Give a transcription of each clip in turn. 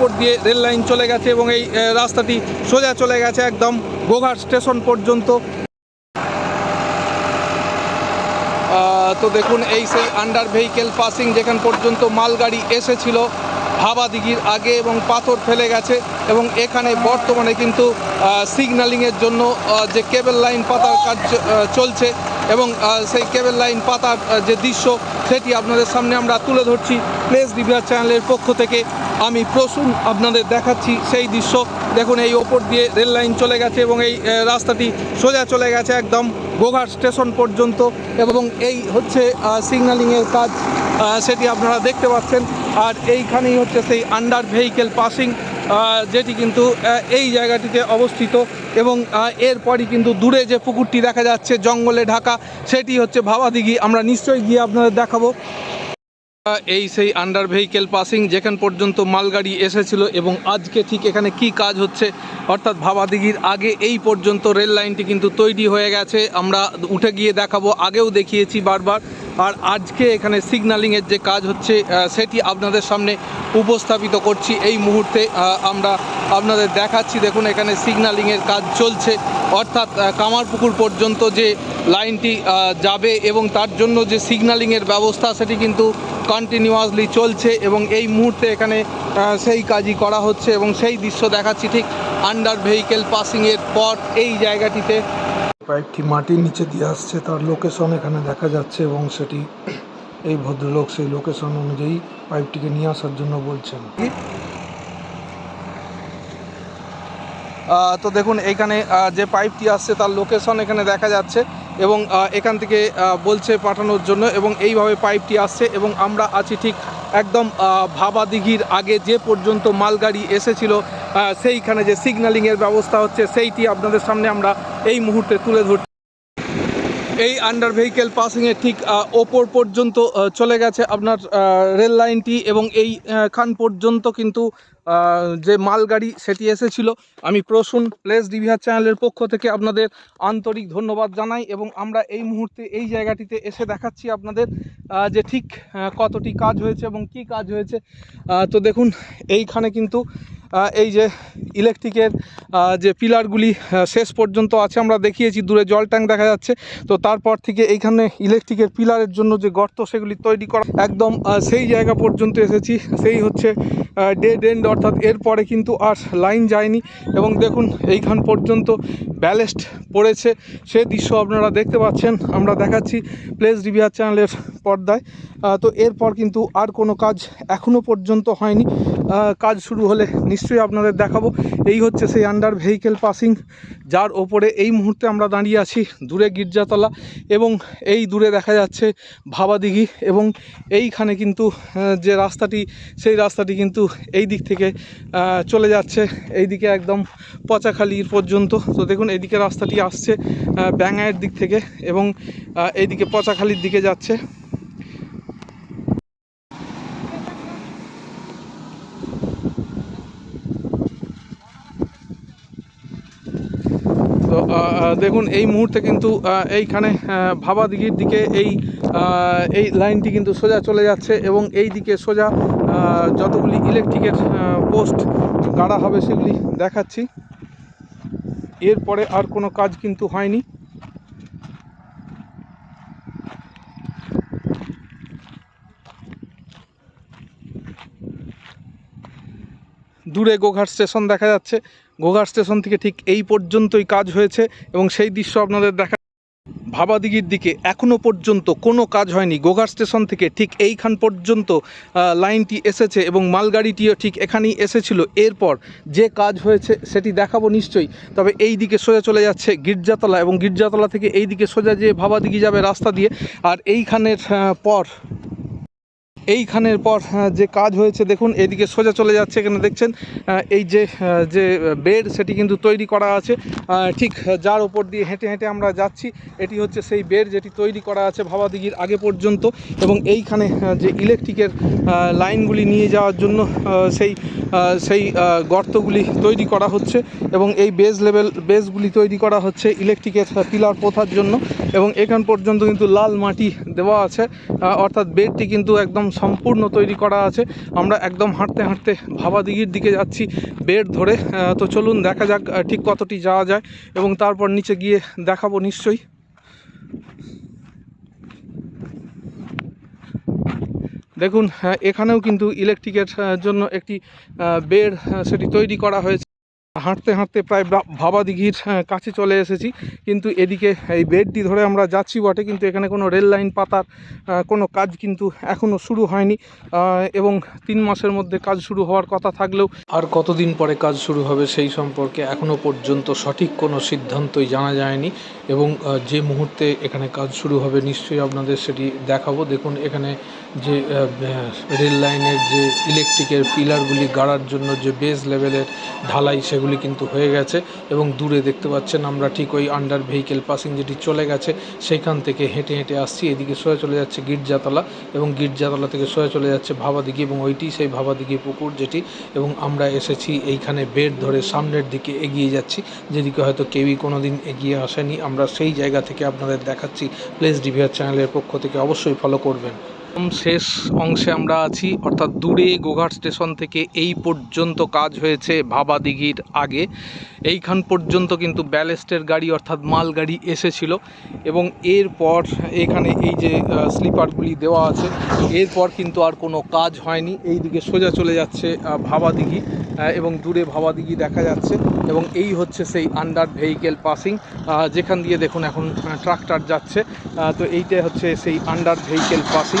ওপর দিয়ে rail line চলে গেছে এবং এই রাস্তাটি সোজা চলে গেছে একদম গোঘাট স্টেশন পর্যন্ত। তো দেখুন, এই সেই আন্ডার ভেহিকেল পাসিং যেখান পর্যন্ত মালগাড়ি এসেছিল, ভাবা দিঘির আগে এবং পাথর ফেলে গেছে এবং এখানে বর্তমানে কিন্তু সিগন্যালিংয়ের জন্য যে কেবল লাইন পাতার কাজ চলছে এবং সেই কেবল লাইন পাতার যে দৃশ্য, সেটি আপনাদের সামনে আমরা তুলে ধরছি। প্লেস রিভিয়ার চ্যানেলের পক্ষ থেকে আমি প্রসূন আপনাদের দেখাচ্ছি সেই দৃশ্য। দেখুন, এই ওপর দিয়ে রেল লাইন চলে গেছে এবং এই রাস্তাটি সোজা চলে গেছে একদম গোঘাট স্টেশন পর্যন্ত এবং এই হচ্ছে সিগন্যালিংয়ের কাজ সেটি আপনারা দেখতে পাচ্ছেন। আর এইখানেই হচ্ছে সেই আন্ডার ভেহিকেল পাসিং যেটি কিন্তু এই জায়গাটিতে অবস্থিত। এবং এরপরই কিন্তু দূরে যে পুকুরটি দেখা যাচ্ছে, জঙ্গলে ঢাকা, সেটি হচ্ছে ভাবাদিঘি। আমরা নিশ্চয়ই গিয়ে আপনাদের দেখাবো। এই সেই আন্ডার ভেহিকেল পাসিং যেখান পর্যন্ত মালগাড়ি এসেছিল এবং আজকে ঠিক এখানে কি কাজ হচ্ছে, অর্থাৎ ভাবাদিঘির আগে এই পর্যন্ত রেল লাইনটি কিন্তু তৈরি হয়ে গেছে। আমরা উঠে গিয়ে দেখাবো, আগেও দেখিয়েছি বারবার। আর আজকে এখানে সিগন্যালিংয়ের যে কাজ হচ্ছে সেটি আপনাদের সামনে উপস্থাপিত করছি। এই মুহূর্তে আমরা আপনাদের দেখাচ্ছি, দেখুন এখানে সিগন্যালিংয়ের কাজ চলছে। অর্থাৎ কামারপুকুর পর্যন্ত যে লাইনটি যাবে এবং তার জন্য যে সিগন্যালিংয়ের ব্যবস্থা, সেটি কিন্তু কন্টিনিউয়াসলি চলছে এবং এই মুহূর্তে এখানে সেই কাজই করা হচ্ছে এবং সেই দৃশ্য দেখাচ্ছি ঠিক আন্ডার ভেহিকেল পাসিংয়ের পর এই জায়গাটিতে পাইপটি মাটির নিচে দিয়ে আসছে তার লোকেশন এখানে দেখা যাচ্ছে এবং সেটি এই ভদ্রলোক সেই লোকেশন অনুযায়ী পাইপটিকে নিয়ে আসার জন্য বলছেন। তো দেখুন আহ, যে পাইপটি আসছে তার লোকেশন এখানে দেখা যাচ্ছে এবং এখান থেকে বলছে পাঠানোর জন্য এবং এইভাবে পাইপটি আসছে এবং আমরা আছি ঠিক একদম ভাবাদিঘির আগে যে পর্যন্ত মালগাড়ি এসেছিল সেইখানে যে সিগন্যালিংয়ের ব্যবস্থা হচ্ছে, সেইটি আপনাদের সামনে আমরা এই মুহূর্তে তুলে ধরছি। এই আন্ডার ভেহিকেল পাসিংয়ের ঠিক ওপর পর্যন্ত চলে গেছে আপনার রেল লাইনটি এবং এই খান পর্যন্ত কিন্তু যে মালগাড়ি সেটি এসেছিল, আমি প্রসূন প্লেস ডিভিহার চ্যানেলের পক্ষ থেকে আপনাদের আন্তরিক ধন্যবাদ জানাই এবং আমরা এই মুহূর্তে এই জায়গাটিতে এসে দেখাচ্ছি আপনাদের যে ঠিক কতটি কাজ হয়েছে এবং কি কাজ হয়েছে। তো দেখুন, এইখানে কিন্তু এই যে ইলেকট্রিকের যে পিলারগুলি শেষ পর্যন্ত আছে, আমরা দেখিয়েছি, দূরে জল ট্যাঙ্ক দেখা যাচ্ছে। তো তারপর থেকে এইখানে ইলেকট্রিকের পিলারের জন্য যে গর্ত, সেগুলি তৈরি করা, একদম সেই জায়গা পর্যন্ত এসেছি। সেই হচ্ছে ডেড এন্ড অর্থাৎ এরপরে কিন্তু আর লাইন যায়নি। এবং দেখুন, এইখান পর্যন্ত ব্যালেস্ট পড়েছে। সে দৃশ্য আপনারা দেখতে পাচ্ছেন। আমরা দেখাচ্ছি প্লেস রিভিয়ার চ্যানেলের পর্দায়। তো এরপর কিন্তু আর কোনো কাজ এখনও পর্যন্ত হয়নি। কাজ শুরু হলে নিশ্চয়ই আপনাদের দেখাবো। এই হচ্ছে সেই আন্ডার ভেহিকেল পাসিং যার ওপরে এই মুহূর্তে আমরা দাঁড়িয়ে আছি দূরে গির্জাতলা এবং এই দূরে দেখা যাচ্ছে ভাবাদিঘি এবং এইখানে কিন্তু যে রাস্তাটি, সেই রাস্তাটি কিন্তু এই দিক থেকে চলে যাচ্ছে। এই দিকে একদম পচাখালির পর্যন্ত। তো দেখুন, এইদিকে রাস্তাটি আসছে ব্যাঙায়ের দিক থেকে এবং এইদিকে পচাখালির দিকে যাচ্ছে। দেখুন এই মুহূর্তে কিন্তু এইখানে আহ, ভাবা দিঘির দিকে এই এই লাইনটি কিন্তু সোজা চলে যাচ্ছে এবং এই দিকে সোজা যতগুলি ইলেকট্রিকের পোস্ট গাড়া হবে সেগুলি দেখাচ্ছি। এরপরে আর কোনো কাজ কিন্তু হয়নি। দূরে গোঘাট স্টেশন দেখা যাচ্ছে। গোঘাট স্টেশন থেকে ঠিক এই পর্যন্তই কাজ হয়েছে এবং সেই দৃশ্য আপনাদের দেখা ভাবাদিঘির দিকে এখনও পর্যন্ত কোনো কাজ হয়নি। গোঘাট স্টেশন থেকে ঠিক এইখান পর্যন্ত লাইনটি এসেছে এবং মালগাড়িটিও ঠিক এখানেই এসেছিল। এরপর যে কাজ হয়েছে সেটি দেখাবো নিশ্চয়ই। তবে এই দিকে সোজা চলে যাচ্ছে গির্জাতলা এবং গির্জাতলা থেকে এই দিকে সোজা যেয়ে ভাবাদিঘি যাবে রাস্তা দিয়ে। আর এইখানের পর এইখানের পর যে কাজ হয়েছে, দেখুন, এদিকে সোজা চলে যাচ্ছে, এখানে দেখছেন এই যে যে বেড, সেটি কিন্তু তৈরি করা আছে। ঠিক যার উপর দিয়ে হেঁটে হেঁটে আমরা যাচ্ছি, এটি হচ্ছে সেই বেড যেটি তৈরি করা আছে ভাবাদিঘির আগে পর্যন্ত এবং এইখানে যে ইলেকট্রিকের লাইনগুলি নিয়ে যাওয়ার জন্য সেই সেই গর্তগুলি তৈরি করা হচ্ছে এবং এই বেজ লেভেল, বেজগুলি তৈরি করা হচ্ছে ইলেকট্রিকের পিলার পোথার জন্য এবং এখান পর্যন্ত কিন্তু লাল মাটি দেওয়া আছে। অর্থাৎ বেডটি কিন্তু একদম সম্পূর্ণ তৈরি করা আছে। আমরা একদম হাঁটতে হাঁটতে ভাবা দিঘির দিকে যাচ্ছি বেড ধরে তো চলুন দেখা যাক ঠিক কতটি যাওয়া যায় এবং তারপর নিচে গিয়ে দেখাবো নিশ্চয়ই। দেখুন এখানেও কিন্তু ইলেকট্রিকের জন্য একটি বেড সেটি তৈরি করা হয়েছে। হাঁটতে হাঁটতে প্রায় ভাবা দিঘির কাছে চলে এসেছি। কিন্তু এদিকে এই বেডটি ধরে আমরা যাচ্ছি বটে, কিন্তু এখানে কোনো রেল লাইন, পাতার কোনো কাজ কিন্তু এখনও শুরু হয়নি। এবং তিন মাসের মধ্যে কাজ শুরু হওয়ার কথা থাকলেও আর কতদিন পরে কাজ শুরু হবে সেই সম্পর্কে এখনও পর্যন্ত সঠিক কোনো সিদ্ধান্তই জানা যায়নি। এবং যে মুহূর্তে এখানে কাজ শুরু হবে নিশ্চয়ই আপনাদের সেটি দেখাবো। দেখুন, এখানে যে রেল লাইনের যে ইলেকট্রিকের পিলারগুলি গাড়ার জন্য যে বেস লেভেলের ঢালাই সেগুলি কিন্তু হয়ে গেছে এবং দূরে দেখতে পাচ্ছেন আমরা ঠিক ওই আন্ডার ভেহিকেল পাসিং যেটি চলে গেছে সেইখান থেকে হেঁটে হেঁটে আসছি। এদিকে সোয়া চলে যাচ্ছে গির্জাতলা এবং গির্জাতলা থেকে সোয়া চলে যাচ্ছে ভাবাদিঘি এবং ওইটি সেই ভাবাদিঘি পুকুর যেটি এবং আমরা এসেছি এইখানে বেড ধরে সামনের দিকে এগিয়ে যাচ্ছি, যেদিকে হয়তো কেউই কোনো দিন এগিয়ে আসেনি। আমরা সেই জায়গা থেকে আপনাদের দেখাচ্ছি। প্লেস ডিভিয়ার চ্যানেলের পক্ষ থেকে অবশ্যই ফলো করবেন। শেষ অংশে আমরা আছি। অর্থাৎ দূরে গোঘাট স্টেশন থেকে এই পর্যন্ত কাজ হয়েছে ভাবা দিঘির আগে। এইখান পর্যন্ত কিন্তু ব্যালেস্টের গাড়ি অর্থাৎ মাল গাড়ি এসেছিল এবং এরপর এখানে এই যে স্লিপারগুলি দেওয়া আছে, এরপর কিন্তু আর কোনো কাজ হয়নি। এই দিকে সোজা চলে যাচ্ছে ভাবা দিঘি এবং দূরে ভাবা দিঘি দেখা যাচ্ছে এবং এই হচ্ছে সেই আন্ডার ভেহিকেল পাসিং যেখান দিয়ে দেখুন এখন ট্রাক্টর যাচ্ছে। তো এইটা হচ্ছে সেই আন্ডার ভেহিকেল পাসিং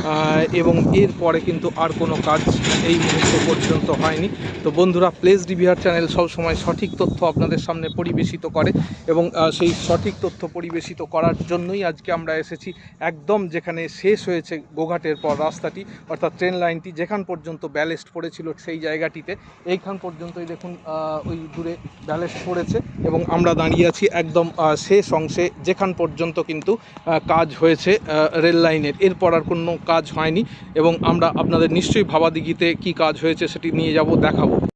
এবং এরপরে কিন্তু আর কোনো কাজ এই মুহূর্ত পর্যন্ত হয়নি। তো বন্ধুরা প্লেস ডিভিআর চ্যানেল সবসময় সঠিক তথ্য আপনাদের সামনে পরিবেশিত করে এবং সেই সঠিক তথ্য পরিবেশিত করার জন্যই আজকে আমরা এসেছি একদম যেখানে শেষ হয়েছে গোঘাটের পর রাস্তাটি, অর্থাৎ ট্রেন লাইনটি যেখান পর্যন্ত ব্যালেস্ট পড়েছিল সেই জায়গাটিতে। এইখান পর্যন্তই দেখুন ওই দূরে ব্যালেস্ট পড়েছে এবং আমরা দাঁড়িয়ে আছি একদম শেষ অংশে যেখান পর্যন্ত কিন্তু কাজ হয়েছে রেল লাইনের এরপর আর কোনো কাজ হয়নি এবং আমরা আপনাদের নিশ্চয়ই ভাবাদিঘিতে কী কাজ হয়েছে সেটি নিয়ে যাব দেখাবো।